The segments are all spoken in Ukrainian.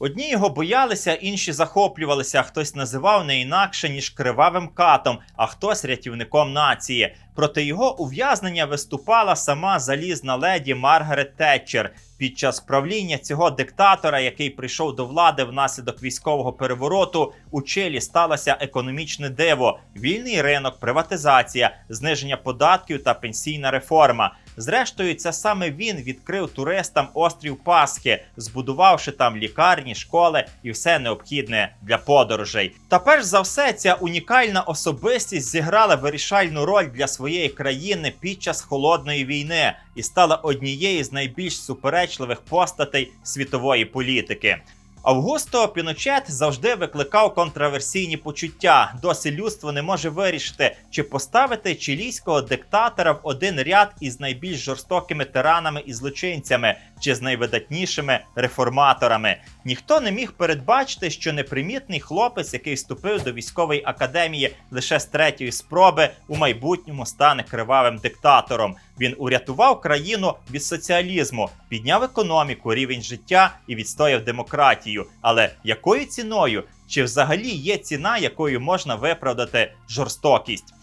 Одні його боялися, інші захоплювалися. Хтось називав не інакше ніж кривавим катом, а хтось рятівником нації. Проти його ув'язнення виступала сама залізна леді Маргарет Тетчер. Під час правління цього диктатора, який прийшов до влади внаслідок військового перевороту, у Чилі сталося економічне диво: вільний ринок, приватизація, зниження податків та пенсійна реформа. Зрештою, це саме він відкрив туристам острів Пасхи, збудувавши там лікарні, школи і все необхідне для подорожей. Та перш за все, ця унікальна особистість зіграла вирішальну роль для своєї країни під час холодної війни і стала однією з найбільш суперечливих постатей світової політики. Августо Піночет завжди викликав контраверсійні почуття. Досі людство не може вирішити, чи поставити чилійського диктатора в один ряд із найбільш жорстокими тиранами і злочинцями, чи з найвидатнішими реформаторами. Ніхто не міг передбачити, що непримітний хлопець, який вступив до військової академії лише з третьої спроби, у майбутньому стане кривавим диктатором. Він урятував країну від соціалізму, підняв економіку, рівень життя і відстояв демократію. Але якою ціною? Чи взагалі є ціна, якою можна виправдати жорстокість?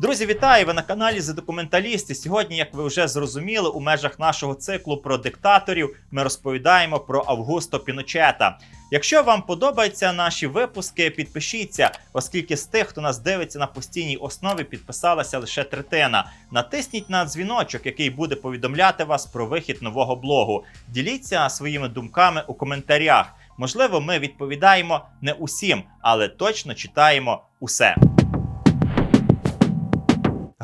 Друзі, вітаю! Ви на каналі за документалісти. Сьогодні, як ви вже зрозуміли, у межах нашого циклу про диктаторів ми розповідаємо про Августо Піночета. Якщо вам подобаються наші випуски, підпишіться, оскільки з тих, хто нас дивиться на постійній основі, підписалася лише третина. Натисніть на дзвіночок, який буде повідомляти вас про вихід нового блогу. Діліться своїми думками у коментарях. Можливо, ми відповідаємо не усім, але точно читаємо усе.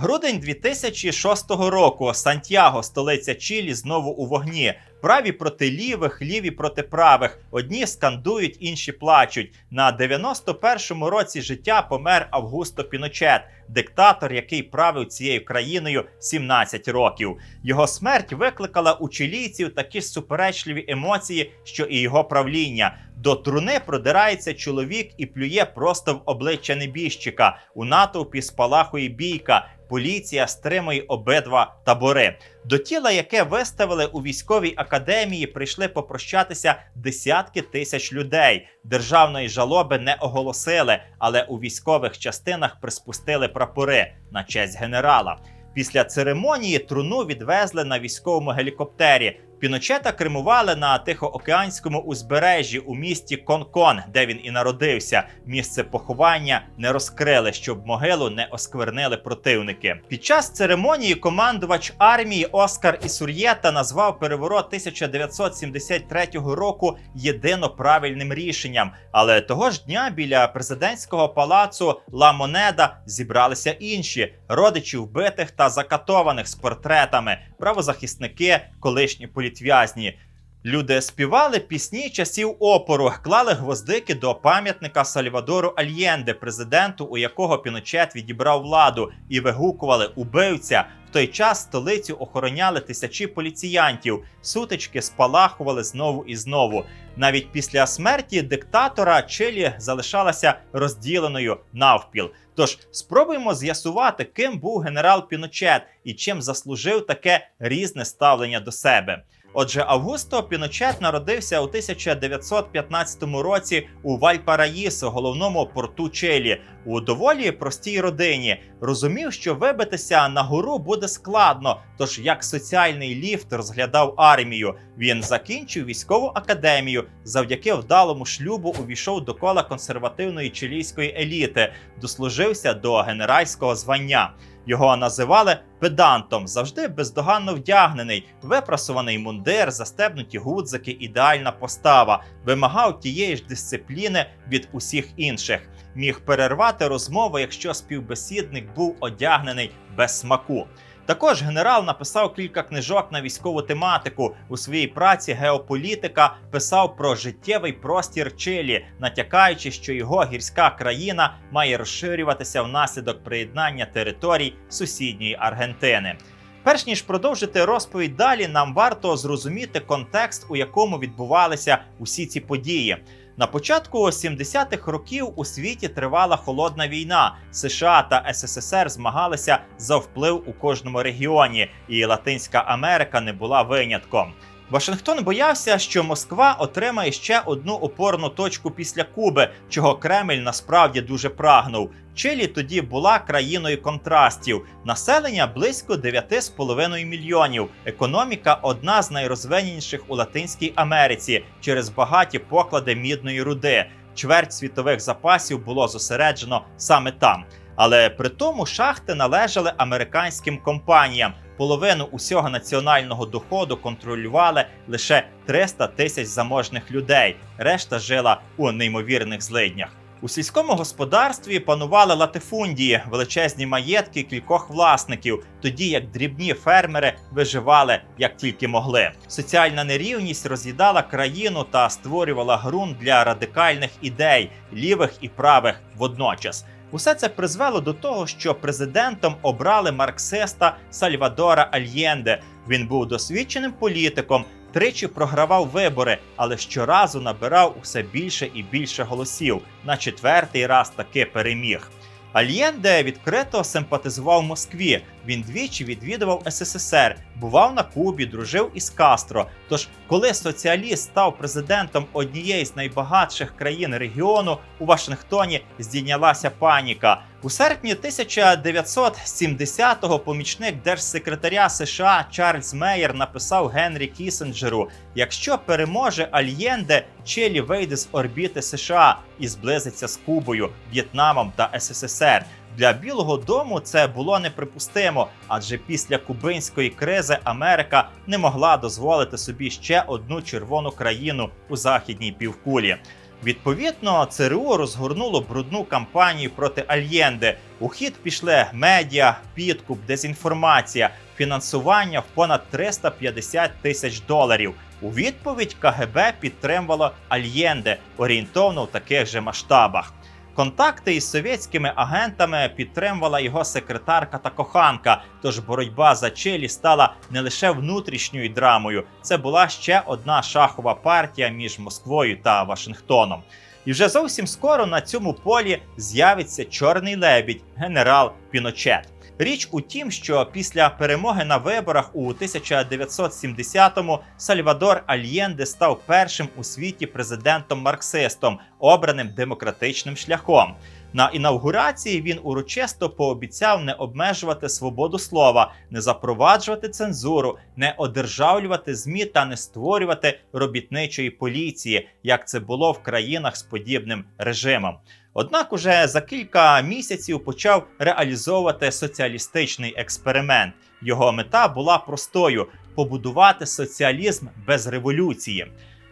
Грудень 2006 року Сантьяго, столиця Чилі, знову у вогні. Праві проти лівих, ліві проти правих. Одні скандують, інші плачуть. На 91-му році життя помер Августо Піночет, диктатор, який правив цією країною 17 років. Його смерть викликала у чилійців такі ж суперечливі емоції, що і його правління. До труни продирається чоловік і плює просто в обличчя небіжчика. У натовпі спалахує бійка. Поліція стримує обидва табори. До тіла, яке виставили у військовій академії, прийшли попрощатися десятки тисяч людей. Державної жалоби не оголосили, але у військових частинах приспустили прапори на честь генерала. Після церемонії труну відвезли на військовому гелікоптері. Піночета кремували на Тихоокеанському узбережжі у місті Конкон, де він і народився. Місце поховання не розкрили, щоб могилу не осквернили противники. Під час церемонії командувач армії Оскар Ісур'єта назвав переворот 1973 року єдино правильним рішенням. Але того ж дня біля президентського палацу Ла Монеда зібралися інші родичі вбитих та закатованих з портретами, правозахисники, колишні політв'язні. Люди співали пісні часів опору, клали гвоздики до пам'ятника Сальвадору Альєнде, президенту, у якого Піночет відібрав владу, і вигукували убивця. В той час столицю охороняли тисячі поліціянтів. Сутички спалахували знову і знову. Навіть після смерті диктатора Чилі залишалася розділеною навпіл. Тож спробуємо з'ясувати, ким був генерал Піночет і чим заслужив таке різне ставлення до себе. Отже, Августо Піночет народився у 1915 році у Вальпараїсо, головному порту Чилі, у доволі простій родині. Розумів, що вибитися на гору буде складно. Тож, як соціальний ліфт розглядав армію, він закінчив військову академію. Завдяки вдалому шлюбу увійшов до кола консервативної чилійської еліти, дослужився до генеральського звання. Його називали педантом, завжди бездоганно вдягнений, випрасуваний мундир, застебнуті гудзики, ідеальна постава, вимагав тієї ж дисципліни від усіх інших. Міг перервати розмову, якщо співбесідник був одягнений без смаку. Також генерал написав кілька книжок на військову тематику. У своїй праці геополітика писав про життєвий простір Чилі, натякаючи, що його гірська країна має розширюватися внаслідок приєднання територій сусідньої Аргентини. Перш ніж продовжити розповідь далі, нам варто зрозуміти контекст, у якому відбувалися усі ці події. На початку 70-х років у світі тривала холодна війна. США та СССР змагалися за вплив у кожному регіоні, і Латинська Америка не була винятком. Вашингтон боявся, що Москва отримає ще одну опорну точку після Куби, чого Кремль насправді дуже прагнув. Чилі тоді була країною контрастів. Населення близько 9,5 мільйонів. Економіка одна з найрозвиненіших у Латинській Америці через багаті поклади мідної руди. Чверть світових запасів було зосереджено саме там. Але при тому шахти належали американським компаніям. Половину усього національного доходу контролювали лише 300 тисяч заможних людей. Решта жила у неймовірних злиднях. У сільському господарстві панували латифундії, величезні маєтки кількох власників, тоді як дрібні фермери виживали як тільки могли. Соціальна нерівність роз'їдала країну та створювала ґрунт для радикальних ідей, лівих і правих водночас. Усе це призвело до того, що президентом обрали марксиста Сальвадора Альєнде. Він був досвідченим політиком, тричі програвав вибори, але щоразу набирав усе більше і більше голосів. На четвертий раз таки переміг. Альєнде відкрито симпатизував Москві. Він двічі відвідував СССР, бував на Кубі, дружив із Кастро. Тож, коли соціаліст став президентом однієї з найбагатших країн регіону, у Вашингтоні здійнялася паніка. У серпні 1970-го помічник держсекретаря США Чарльз Мейер написав Генрі Кісінджеру: якщо переможе Альєнде, Чилі вийде з орбіти США і зблизиться з Кубою, В'єтнамом та СССР. Для Білого Дому це було неприпустимо, адже після кубинської кризи Америка не могла дозволити собі ще одну червону країну у західній півкулі. Відповідно, ЦРУ розгорнуло брудну кампанію проти Альєнди. У хід пішли медіа, підкуп, дезінформація, фінансування в понад 350 тисяч доларів. У відповідь КГБ підтримувало Альєнде орієнтовно в таких же масштабах. Контакти із совєтськими агентами підтримувала його секретарка та коханка. Тож боротьба за Чилі стала не лише внутрішньою драмою, це була ще одна шахова партія між Москвою та Вашингтоном. І вже зовсім скоро на цьому полі з'явиться чорний лебідь, генерал Піночет. Річ у тім, що після перемоги на виборах у 1970-му Сальвадор Альєнде став першим у світі президентом-марксистом, обраним демократичним шляхом. На інаугурації він урочисто пообіцяв не обмежувати свободу слова, не запроваджувати цензуру, не одержавлювати змі та не створювати робітничої поліції, як це було в країнах з подібним режимом. Однак уже за кілька місяців почав реалізовувати соціалістичний експеримент. Його мета була простою побудувати соціалізм без революції.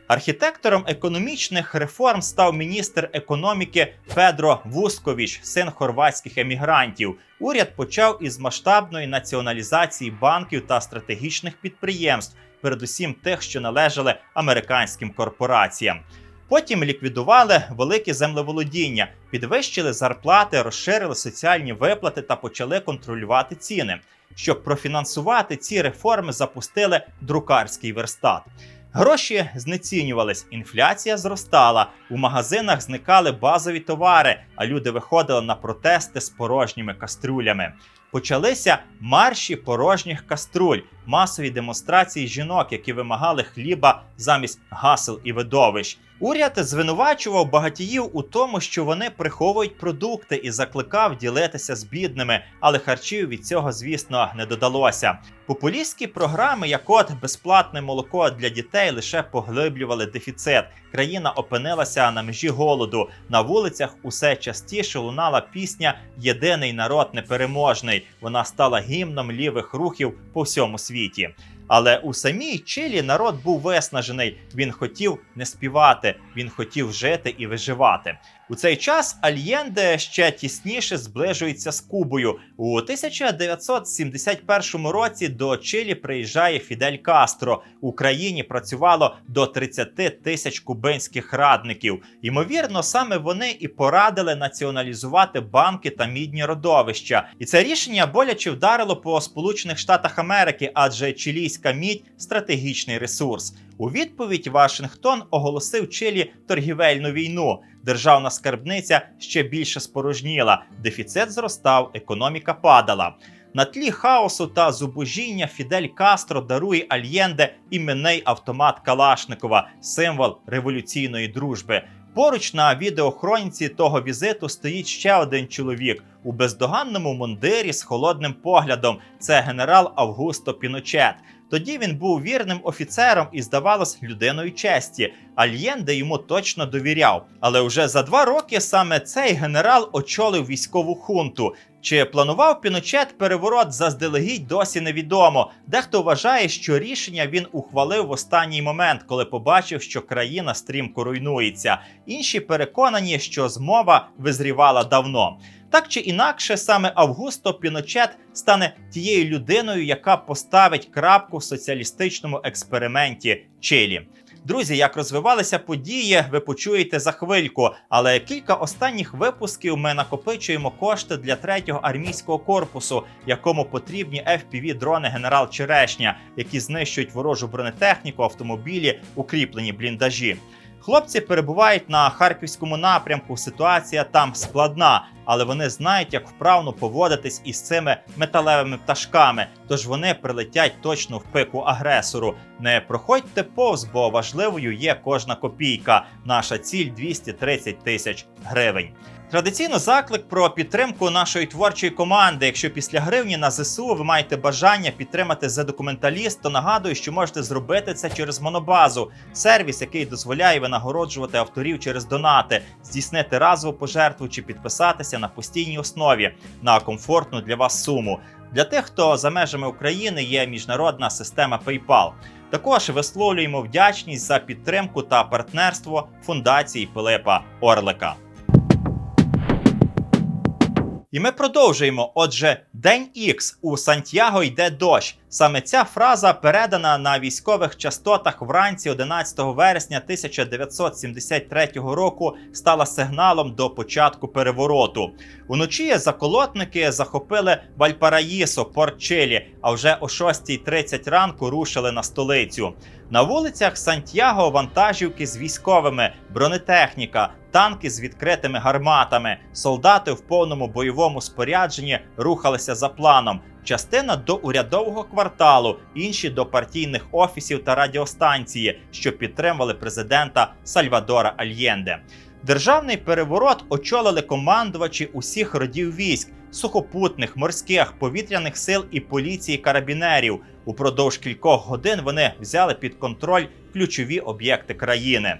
Архітектором економічних реформ став міністр економіки Федро Вускович, син хорватських емігрантів. Уряд почав із масштабної націоналізації банків та стратегічних підприємств, передусім тих, що належали американським корпораціям. Потім ліквідували великі землеволодіння, підвищили зарплати, розширили соціальні виплати та почали контролювати ціни. Щоб профінансувати ці реформи, запустили друкарський верстат. Гроші знецінювались, інфляція зростала, у магазинах зникали базові товари, а люди виходили на протести з порожніми каструлями. Почалися марші порожніх каструль, масові демонстрації жінок, які вимагали хліба замість гасел і видовищ. Уряд звинувачував багатіїв у тому, що вони приховують продукти і закликав ділитися з бідними, але харчів від цього, звісно, не додалося. Популістські програми, як от безплатне молоко для дітей, лише поглиблювали дефіцит. Країна опинилася на межі голоду. На вулицях усе частіше лунала пісня Єдиний народ непереможний. Вона стала гімном лівих рухів по всьому світі. Але у самій Чилі народ був виснажений. Він хотів не співати, він хотів жити і виживати. У цей час Альєнде ще тісніше зближується з Кубою. У 1971 році до Чилі приїжджає Фідель Кастро. У країні працювало до 30 тисяч кубинських радників. Ймовірно, саме вони і порадили націоналізувати банки та мідні родовища. І це рішення боляче вдарило по Сполучених Штатах Америки, адже чилійська мідь стратегічний ресурс. У відповідь Вашингтон оголосив Чилі торгівельну війну. Державна скарбниця ще більше спорожніла, дефіцит зростав, економіка падала. На тлі хаосу та зубожіння Фідель Кастро дарує Альєнде іменний автомат Калашникова, символ революційної дружби. Поруч на відеохроніці того візиту стоїть ще один чоловік у бездоганному мундирі з холодним поглядом. Це генерал Августо Піночет. Тоді він був вірним офіцером і, здавалось, людиною честі. Альєнде йому точно довіряв. Але вже за два роки саме цей генерал очолив військову хунту. Чи планував Піночет переворот заздалегідь досі невідомо. Дехто вважає, що рішення він ухвалив в останній момент, коли побачив, що країна стрімко руйнується. Інші переконані, що змова визрівала давно. Так чи інакше, саме Августо Піночет стане тією людиною, яка поставить крапку в соціалістичному експерименті Чилі. Друзі, як розвивалися події, ви почуєте за хвильку. Але кілька останніх випусків ми накопичуємо кошти для третього армійського корпусу, якому потрібні fpv дрони генерал Черешня, які знищують ворожу бронетехніку, автомобілі, укріплені бліндажі. Хлопці перебувають на харківському напрямку. Ситуація там складна, але вони знають, як вправно поводитись із цими металевими пташками. Тож вони прилетять точно в пику агресору. Не проходьте повз, бо важливою є кожна копійка. Наша ціль 230 тисяч гривень. Традиційно заклик про підтримку нашої творчої команди. Якщо після гривні на ЗСУ ви маєте бажання підтримати за документаліст, то нагадую, що можете зробити це через монобазу, сервіс, який дозволяє винагороджувати авторів через донати, здійснити разову пожертву чи підписатися на постійній основі на комфортну для вас суму. Для тих, хто за межами України є міжнародна система PayPal. Також висловлюємо вдячність за підтримку та партнерство фундації Пилипа Орлика. І ми продовжуємо. Отже, день Х у Сантьяго йде дощ. Саме ця фраза передана на військових частотах вранці 11 вересня 1973 року стала сигналом до початку перевороту. Уночі заколотники захопили Вальпараїсо, Порт Чилі, а вже о 6.30 ранку рушили на столицю. На вулицях Сантьяго вантажівки з військовими, бронетехніка, танки з відкритими гарматами, солдати в повному бойовому спорядженні рухалися за планом. Частина до урядового кварталу, інші до партійних офісів та радіостанції, що підтримували президента Сальвадора Альєнде. Державний переворот очолили командувачі усіх родів військ, сухопутних, морських, повітряних сил і поліції карабінерів. Упродовж кількох годин вони взяли під контроль ключові об'єкти країни.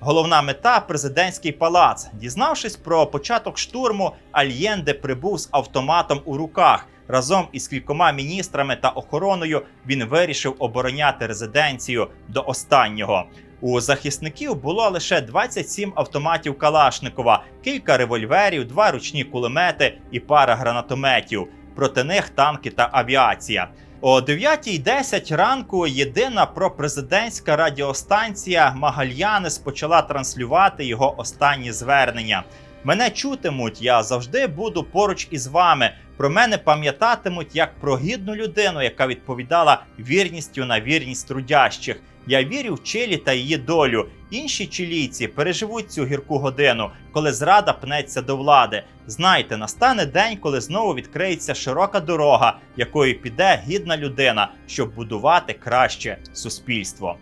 Головна мета президентський палац. Дізнавшись про початок штурму, Альєнде прибув з автоматом у руках. Разом із кількома міністрами та охороною він вирішив обороняти резиденцію до останнього. У захисників було лише 27 автоматів Калашникова, кілька револьверів, два ручні кулемети і пара гранатометів. Проти них танки та авіація. О 9.10 ранку єдина пропрезидентська радіостанція Магальянес почала транслювати його останні звернення. Мене чутимуть, я завжди буду поруч із вами. Про мене пам'ятатимуть як про гідну людину, яка відповідала вірністю на вірність трудящих. Я вірю в Чилі та її долю. Інші чилійці переживуть цю гірку годину, коли зрада пнеться до влади. Знайте, настане день, коли знову відкриється широка дорога, якою піде гідна людина, щоб будувати краще суспільство.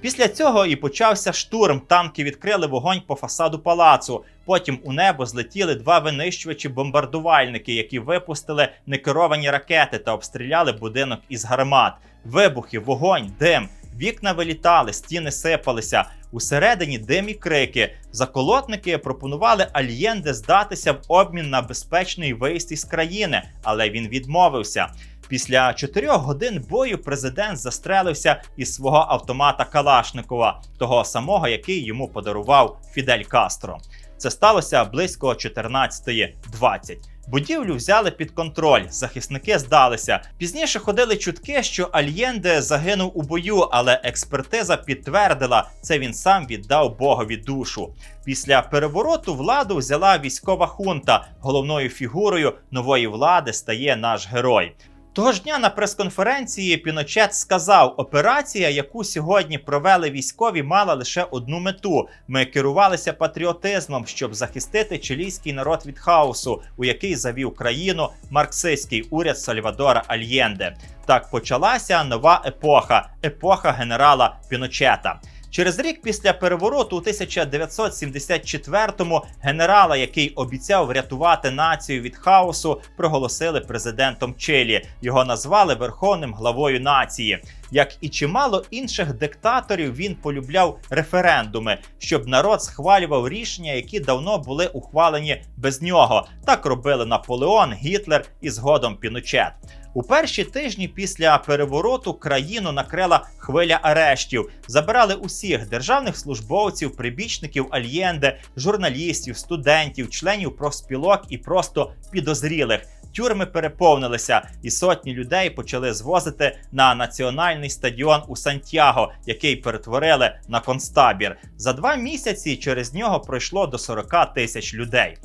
Після цього і почався штурм. Танки відкрили вогонь по фасаду палацу. Потім у небо злетіли два винищувачі-бомбардувальники, які випустили некеровані ракети та обстріляли будинок із гармат. Вибухи, вогонь, дим. Вікна вилітали, стіни сипалися. Усередині дим і крики. Заколотники пропонували Альєнде здатися в обмін на безпечний виїзд із країни, але він відмовився. Після чотирьох годин бою президент застрелився із свого автомата Калашникова, того самого, який йому подарував Фідель Кастро. Це сталося близько 14.20. Будівлю взяли під контроль, захисники здалися. Пізніше ходили чутки, що Альєнде загинув у бою, але експертиза підтвердила, це він сам віддав Богові душу. Після перевороту владу взяла військова хунта. Головною фігурою нової влади стає наш герой. Того ж дня на прес-конференції Піночет сказав: операція, яку сьогодні провели військові, мала лише одну мету. Ми керувалися патріотизмом, щоб захистити чилійський народ від хаосу, у який завів країну марксистський уряд Сальвадора Альєнде. Так почалася нова епоха епоха генерала Піночета. Через рік після перевороту у 1974-му генерала, який обіцяв врятувати націю від хаосу, проголосили президентом Чилі. Його назвали верховним главою нації. Як і чимало інших диктаторів, він полюбляв референдуми, щоб народ схвалював рішення, які давно були ухвалені без нього. Так робили Наполеон, Гітлер і згодом Піночет. У перші тижні після перевороту країну накрила хвиля арештів. Забирали усіх державних службовців, прибічників Альєнде, журналістів, студентів, членів профспілок і просто підозрілих. Тюрми переповнилися, і сотні людей почали звозити на національний стадіон у Сантьяго, який перетворили на концтабір. За два місяці через нього пройшло до 40 тисяч людей.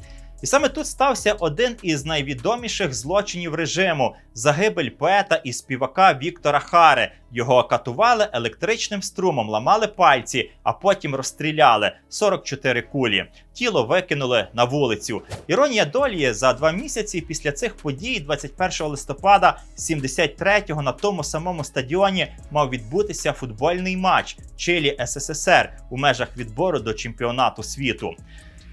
І саме тут стався один із найвідоміших злочинів режиму загибель поета і співака Віктора Хари. Його катували електричним струмом, ламали пальці, а потім розстріляли 44 кулі. Тіло викинули на вулицю. Іронія долі за два місяці після цих подій, 21 листопада 73-го на тому самому стадіоні мав відбутися футбольний матч Чилі СССР у межах відбору до чемпіонату світу.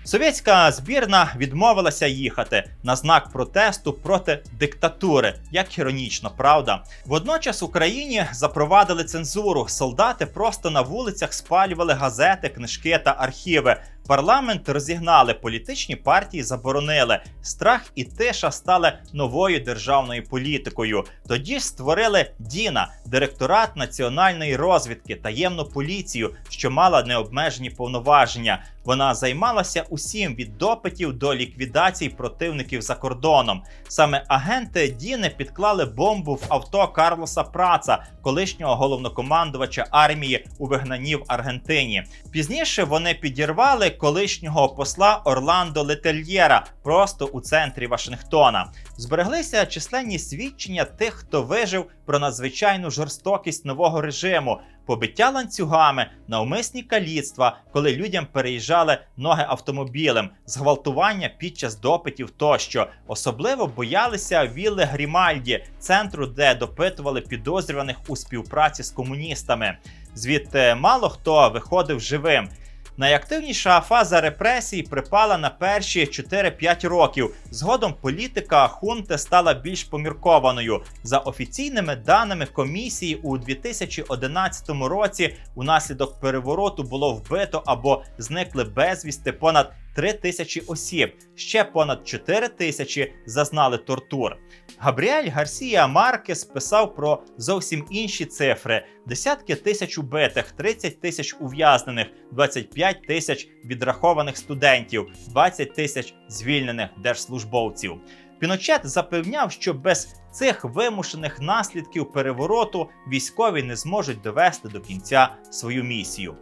Совєтська збірна відмовилася їхати на знак протесту проти диктатури, як іронічно, правда. Водночас в Україні запровадили цензуру. Солдати просто на вулицях спалювали газети, книжки та архіви. Парламент розігнали, політичні партії заборонили. Страх і тиша стали новою державною політикою. Тоді ж створили Діна, директорат національної розвідки, таємну поліцію, що мала необмежені повноваження. Вона займалася усім від допитів до ліквідацій противників за кордоном. Саме агенти Діни підклали бомбу в авто Карлоса Праца, колишнього головнокомандувача армії у вигнанні в Аргентині. Пізніше вони підірвали колишнього посла Орландо Летельєра просто у центрі Вашингтона. Збереглися численні свідчення тих, хто вижив про надзвичайну жорстокість нового режиму, побиття ланцюгами, навмисні каліцтва, коли людям переїжджали ноги автомобілем, зґвалтування під час допитів тощо. Особливо боялися Вілли Грімальді, центру, де допитували підозрюваних у співпраці з комуністами. Звідти мало хто виходив живим. Найактивніша фаза репресій припала на перші 4-5 років. Згодом політика хунти стала більш поміркованою. За офіційними даними комісії, у 2011 році унаслідок перевороту було вбито або зникли безвісти понад 3 тисячі осіб. Ще понад 4 тисячі зазнали тортур. Габріель Гарсія Маркес писав про зовсім інші цифри: десятки тисяч убитих, 30 тисяч ув'язнених, 25 тисяч відрахованих студентів, 20 тисяч звільнених держслужбовців. Піночет запевняв, що без цих вимушених наслідків перевороту військові не зможуть довести до кінця свою місію.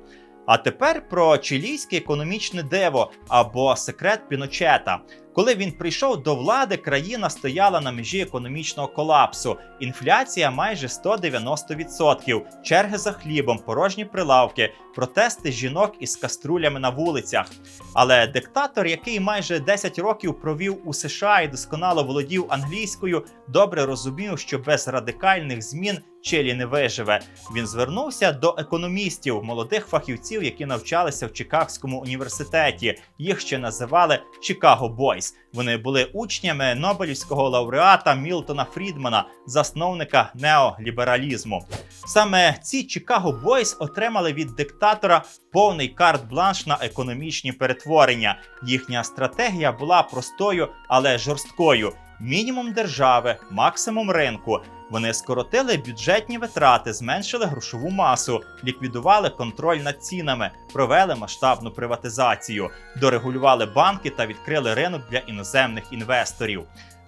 А тепер про чилійське економічне диво або секрет Піночета. Коли він прийшов до влади, країна стояла на межі економічного колапсу. Інфляція майже 190%, черги за хлібом, порожні прилавки, протести жінок із каструлями на вулицях. Але диктатор, який майже 10 років провів у США і досконало володів англійською, добре розумів, що без радикальних змін Чилі не виживе. Він звернувся до економістів, молодих фахівців, які навчалися в Чикагському університеті. Їх ще називали Чикаго Бойс. Вони були учнями Нобелівського лауреата Мілтона Фрідмана, засновника неолібералізму. Саме ці Чикаго Бойс отримали від диктатора повний карт-бланш на економічні перетворення. Їхня стратегія була простою, але жорсткою. Мінімум держави, максимум ринку. Вони скоротили бюджетні витрати, зменшили грошову масу, ліквідували контроль над цінами, провели масштабну приватизацію, дорегулювали банки та відкрили ринок для іноземних інвесторів.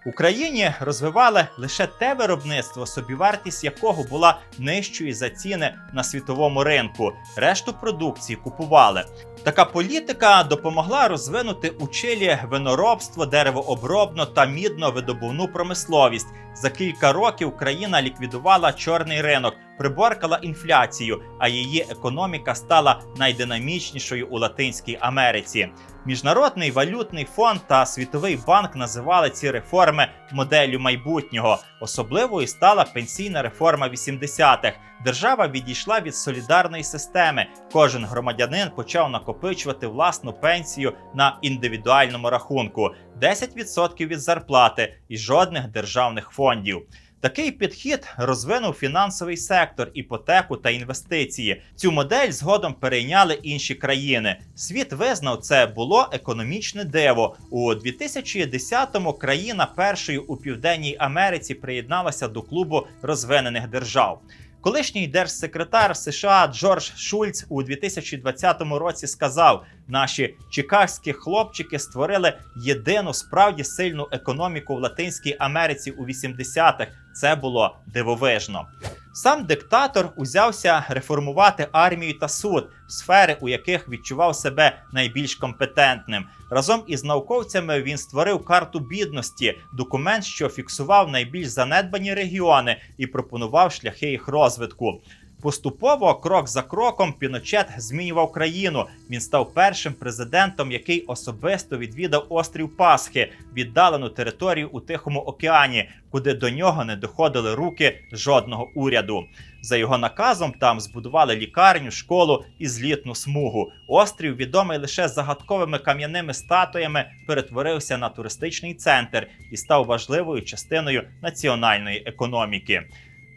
Україні розвивали лише те виробництво, собівартість якого була нижчою за ціни на світовому ринку. Решту продукції купували. Така політика допомогла розвинути у Чилі виноробство, деревообробну та мідно-видобувну промисловість. За кілька років країна ліквідувала чорний ринок, приборкала інфляцію, а її економіка стала найдинамічнішою у Латинській Америці. Міжнародний валютний фонд та Світовий банк називали ці реформи моделлю майбутнього. Особливою стала пенсійна реформа 80-х. Держава відійшла від солідарної системи. Кожен громадянин почав накопичувати власну пенсію на індивідуальному рахунку 10% від зарплати і жодних державних фондів. Такий підхід розвинув фінансовий сектор, іпотеку та інвестиції. Цю модель згодом перейняли інші країни. Світ визнав це було економічне диво. У 2010-му країна першою у південній Америці приєдналася до клубу розвинених держав. Колишній держсекретар США Джордж Шульц у 2020 році сказав: наші чикагські хлопчики створили єдину справді сильну економіку в Латинській Америці у 80-х. Це було дивовижно. Сам диктатор узявся реформувати армію та суд, сфери, у яких відчував себе найбільш компетентним. Разом із науковцями він створив карту бідності, документ, що фіксував найбільш занедбані регіони і пропонував шляхи їх розвитку. Поступово, крок за кроком, Піночет змінював країну. Він став першим президентом, який особисто відвідав острів Пасхи, віддалену територію у Тихому океані, куди до нього не доходили руки жодного уряду. За його наказом там збудували лікарню, школу і злітну смугу. Острів, відомий лише загадковими кам'яними статуями, перетворився на туристичний центр і став важливою частиною національної економіки.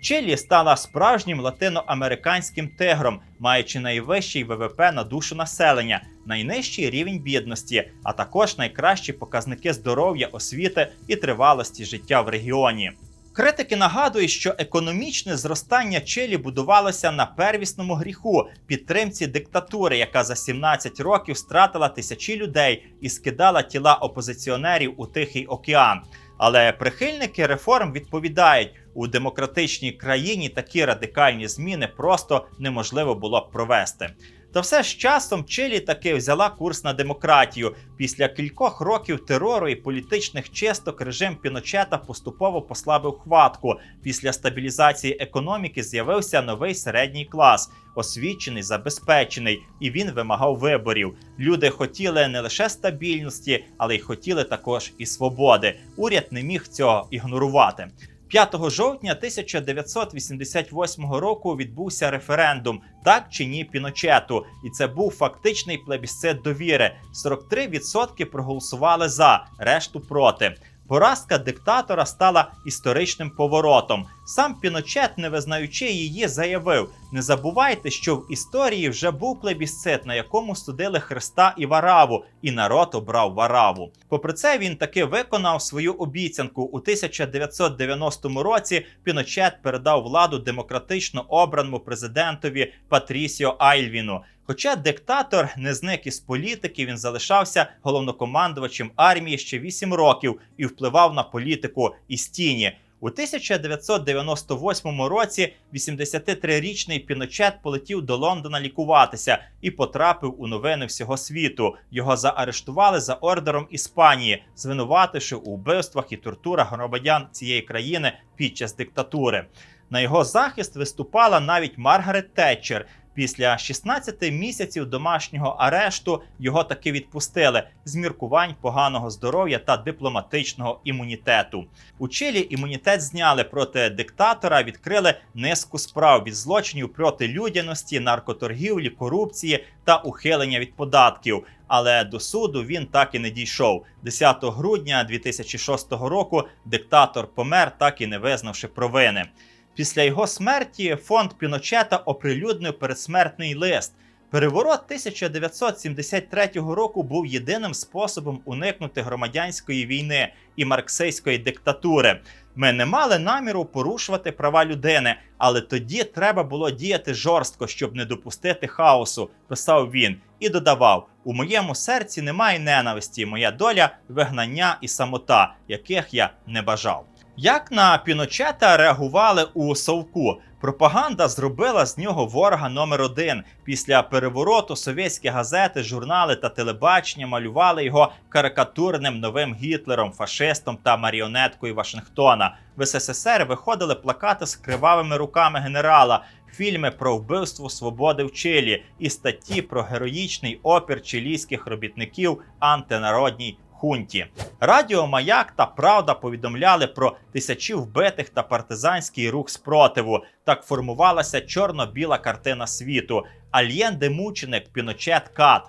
Чилі стала справжнім латиноамериканським тигром, маючи найвищий ВВП на душу населення, найнижчий рівень бідності, а також найкращі показники здоров'я, освіти і тривалості життя в регіоні. Критики нагадують, що економічне зростання Чилі будувалося на первісному гріху підтримці диктатури, яка за 17 років стратила тисячі людей і скидала тіла опозиціонерів у Тихий океан. Але прихильники реформ відповідають, у демократичній країні такі радикальні зміни просто неможливо було б провести. Та все з часом Чилі таки взяла курс на демократію. Після кількох років терору і політичних чисток режим Піночета поступово послабив хватку. Після стабілізації економіки з'явився новий середній клас, освічений, забезпечений, і він вимагав виборів. Люди хотіли не лише стабільності, але й хотіли також і свободи. Уряд не міг цього ігнорувати. 5 жовтня 1988 року відбувся референдум, так чи ні Піночету, і це був фактичний плебісцит довіри. 43% проголосували за, решту проти. Поразка диктатора стала історичним поворотом. Сам Піночет, не визнаючи її, заявив: не забувайте, що в історії вже був плебісцит, на якому судили Христа і Вараву, і народ обрав Вараву. Попри це, він таки виконав свою обіцянку. У 1990 році Піночет передав владу демократично обраному президентові Патрісіо Айльвіну. Хоча диктатор не зник із політики, він залишався головнокомандувачем армії ще 8 років і впливав на політику із тіні. У 1998 році 83-річний Піночет полетів до Лондона лікуватися і потрапив у новини всього світу. Його заарештували за ордером Іспанії, звинувативши у вбивствах і тортурах громадян цієї країни під час диктатури. На його захист виступала навіть Маргарет Тетчер. Після 16 місяців домашнього арешту його таки відпустили з міркувань поганого здоров'я та дипломатичного імунітету. У Чилі імунітет зняли проти диктатора, відкрили низку справ від злочинів проти людяності, наркоторгівлі, корупції та ухилення від податків. Але до суду він так і не дійшов. 10 грудня 2006 року диктатор помер, так і не визнавши провини. Після його смерті фонд Піночета оприлюднив передсмертний лист. Переворот 1973 року був єдиним способом уникнути громадянської війни і марксистської диктатури. Ми не мали наміру порушувати права людини, але тоді треба було діяти жорстко, щоб не допустити хаосу, писав він і додавав: у моєму серці немає ненависті, моя доля вигнання і самота, яких я не бажав. Як на Піночета реагували у Совку? Пропаганда зробила з нього ворога номер один. Після перевороту совєтські газети, журнали та телебачення малювали його карикатурним новим Гітлером, фашистом та маріонеткою Вашингтона. В СССР виходили плакати з кривавими руками генерала, фільми про вбивство свободи в Чилі і статті про героїчний опір чилійських робітників антинародній хунті. Радіо Маяк та Правда повідомляли про тисячі вбитих та партизанський рух спротиву. Так формувалася чорно-біла картина світу. Альєн де мученик Піночет Кат.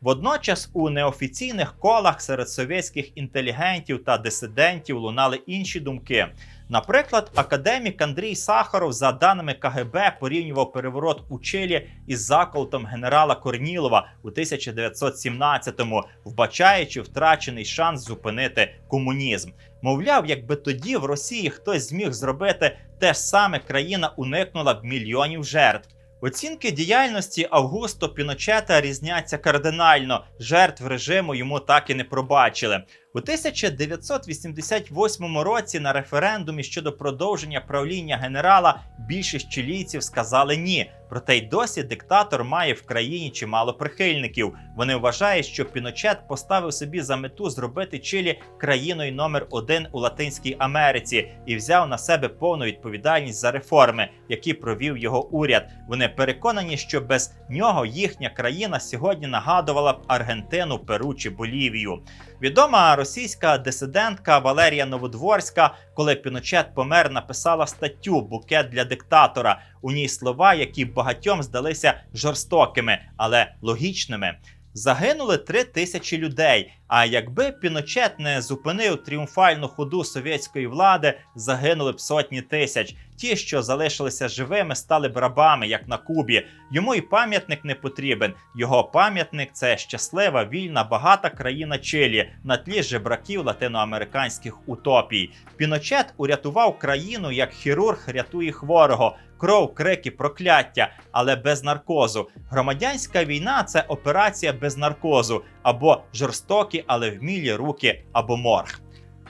Водночас у неофіційних колах серед совєтських інтелігентів та дисидентів лунали інші думки. Наприклад, академік Андрій Сахаров, за даними КГБ, порівнював переворот у Чилі із заколотом генерала Корнілова у 1917-му, вбачаючи втрачений шанс зупинити комунізм. Мовляв, якби тоді в Росії хтось зміг зробити те ж саме, країна уникнула б мільйонів жертв. Оцінки діяльності Августо Піночета різняться кардинально. Жертв режиму йому так і не пробачили. У 1988 році на референдумі щодо продовження правління генерала більшість чилійців сказали ні. Проте й досі диктатор має в країні чимало прихильників. Вони вважають, що Піночет поставив собі за мету зробити Чилі країною номер один у Латинській Америці і взяв на себе повну відповідальність за реформи, які провів його уряд. Вони переконані, що без нього їхня країна сьогодні нагадувала б Аргентину, Перу чи Болівію. Відома російська дисидентка Валерія Новодворська, коли Піночет помер, написала статтю Букет для диктатора. У ній слова, які багатьом здалися жорстокими, але логічними. Загинули три тисячі людей. А якби Піночет не зупинив тріумфальну ходу совєтської влади, загинули б сотні тисяч. Ті, що залишилися живими, стали б рабами, як на Кубі. Йому і пам'ятник не потрібен. Його пам'ятник це щаслива, вільна, багата країна Чилі на тлі жебраків латиноамериканських утопій. Піночет урятував країну як хірург рятує хворого. Кров, крики, прокляття, але без наркозу. Громадянська війна це операція без наркозу або жорстокі, але вмілі руки, або морг.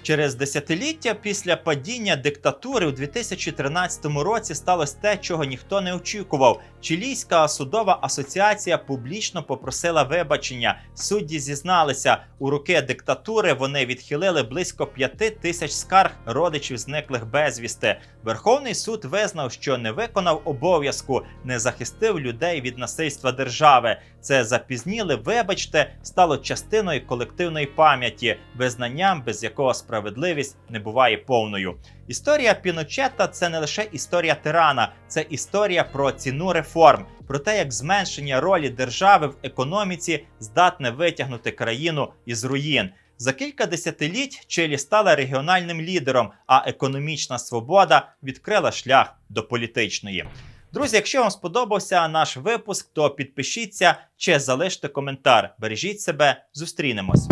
Через десятиліття після падіння диктатури у 2013 році сталося те, чого ніхто не очікував. Чилійська судова асоціація публічно попросила вибачення. Судді зізналися, у роки диктатури вони відхилили близько п'яти тисяч скарг родичів зниклих безвісти. Верховний суд визнав, що не виконав обов'язку, не захистив людей від насильства держави. Це запізніле, вибачте, стало частиною колективної пам'яті, визнанням, без якого справедливість не буває повною. Історія Піночета це не лише історія тирана, це історія про ціну реформ, про те, як зменшення ролі держави в економіці здатне витягнути країну із руїн. За кілька десятиліть Чилі стала регіональним лідером, а економічна свобода відкрила шлях до політичної. Друзі, якщо вам сподобався наш випуск, то підпишіться чи залиште коментар. Бережіть себе, зустрінемось.